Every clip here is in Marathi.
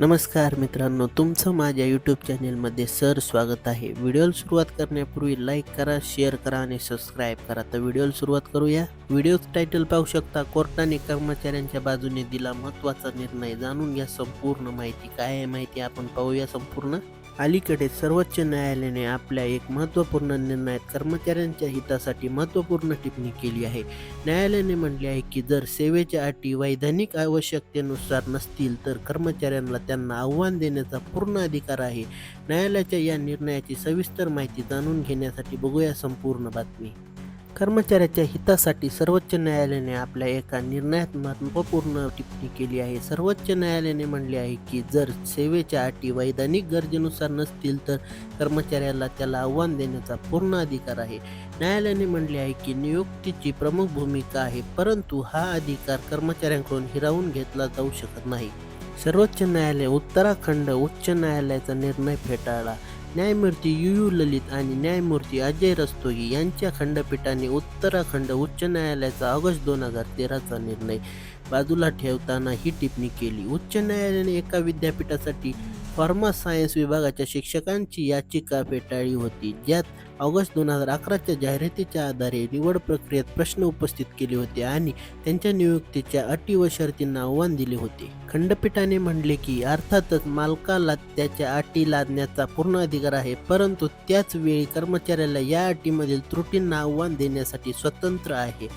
नमस्कार मित्रांनो तुमचं माझ्या यूट्यूब चॅनेलमध्ये सर स्वागत आहे. व्हिडिओला सुरुवात करण्यापूर्वी लाईक करा शेअर करा आणि सबस्क्राईब करा. तर व्हिडिओला सुरुवात करूया. व्हिडिओ टायटल पाहू शकता कोर्टाने कर्मचाऱ्यांच्या बाजूने दिला महत्त्वाचा निर्णय. जाणून घ्या संपूर्ण माहिती. काय आहे माहिती आपण पाहूया संपूर्ण. अलीकडे सर्वोच्च न्यायालयाने आपल्या एक महत्त्वपूर्ण निर्णयात कर्मचाऱ्यांच्या हितासाठी महत्त्वपूर्ण टिप्पणी केली आहे. न्यायालयाने म्हटले आहे की जर सेवेच्या अटी वैधानिक आवश्यकतेनुसार नसतील तर कर्मचाऱ्यांना त्यांना आव्हान देण्याचा पूर्ण अधिकार आहे. न्यायालयाच्या या निर्णयाची सविस्तर माहिती जाणून घेण्यासाठी बघूया संपूर्ण बातमी. कर्मचाऱ्याच्या हितासाठी सर्वोच्च न्यायालयाने आपल्या एका निर्णयात महत्त्वपूर्ण टिप्पणी केली आहे. सर्वोच्च न्यायालयाने म्हणले आहे की जर सेवेच्या अटी वैधानिक गरजेनुसार नसतील तर कर्मचाऱ्याला त्याला आव्हान देण्याचा पूर्ण अधिकार आहे. न्यायालयाने म्हणले आहे की नियुक्तीची प्रमुख भूमिका आहे परंतु हा अधिकार कर्मचाऱ्यांकडून हिरावून घेतला जाऊ शकत नाही. सर्वोच्च न्यायालय उत्तराखंड उच्च न्यायालयाचा निर्णय फेटाळला. न्यायमूर्ती यू यू ललित आणि न्यायमूर्ती अजय रस्तोगी यांच्या खंडपीठाने उत्तराखंड उच्च न्यायालयाचा ऑगस्ट दोन हजार तेराचा निर्णय बाजूला ठेवताना ही टिप्पणी केली. उच्च न्यायालयाने एका विद्यापीठासाठी फार्मा सायन्स विभागाच्या शिक्षकांची याचिका फेटाळली होती ज्यात ऑगस्ट दोन हजार अकराच्या जाहिरातीच्या आधारे निवड प्रक्रियेत प्रश्न उपस्थित केले होते आणि त्यांच्या नियुक्तीच्या अटी व शर्तींना आव्हान दिले होते. खंडपीठाने म्हणले की अर्थातच मालकाला त्याच्या अटी लादण्याचा पूर्ण अधिकार आहे परंतु त्याच वेळी कर्मचाऱ्याला या अटीमधील त्रुटींना आव्हान देण्यासाठी स्वतंत्र आहे.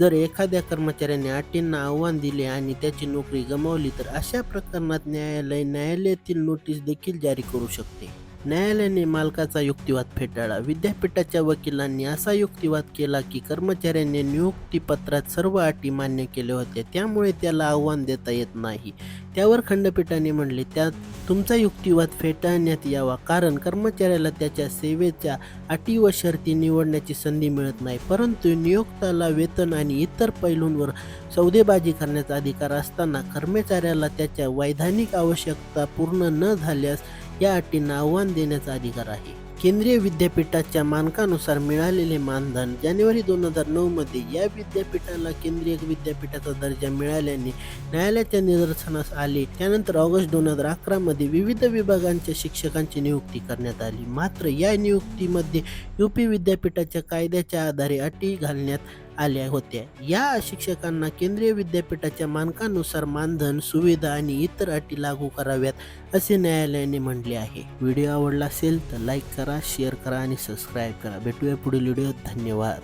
जर एखाद्या कर्मचाऱ्याने अटींना आव्हान दिले आणि त्याची नोकरी गमावली तर अशा प्रकरणात न्यायालय न्यायालयातील नोटीस देखील जारी करू शकते. न्यायालयाने मालकाचा युक्तिवाद फेटाळला. विद्यापीठाच्या वकिलांनी असा युक्तिवाद केला की कर्मचाऱ्यांनी नियुक्तीपत्रात सर्व अटी मान्य केले होते त्यामुळे त्याला आव्हान देता येत नाही. त्यावर खंडपीठाने म्हणले त्यात तुमचा युक्तिवाद फेटाळण्यात यावा. कारण कर्मचाऱ्याला त्याच्या सेवेच्या अटी व शर्ती निवडण्याची संधी मिळत नाही. परंतु नियोक्ताला वेतन आणि इतर पैलूंवर सौदेबाजी करण्याचा अधिकार असताना कर्मचाऱ्याला त्याच्या वैधानिक आवश्यकता पूर्ण न झाल्यास या अटींना आव्हान देण्याचा अधिकार आहे. केंद्रीय विद्यापीठाच्या मानकानुसार मिळालेले मानधन जानेवारी दोन हजार नऊमध्ये या विद्यापीठाला केंद्रीय विद्यापीठाचा दर्जा मिळाल्याने न्यायालयाच्या निदर्शनास आले. त्यानंतर ऑगस्ट दोन हजार अकरामध्ये विविध विभागांच्या शिक्षकांची नियुक्ती करण्यात आली. मात्र या नियुक्तीमध्ये यूपी विद्यापीठाच्या कायद्याच्या आधारे अटी घालण्यात आल्या होत्या या शिक्षकांना केंद्रीय विद्यापीठाच्या मानकानुसार मानधन सुविधा आणि इतर अटी लागू कराव्यात असे न्यायालयाने म्हटले आहे. व्हिडिओ आवडला असेल तर लाईक करा शेअर करा आणि सबस्क्राईब करा. भेटूया पुढील व्हिडिओ धन्यवाद.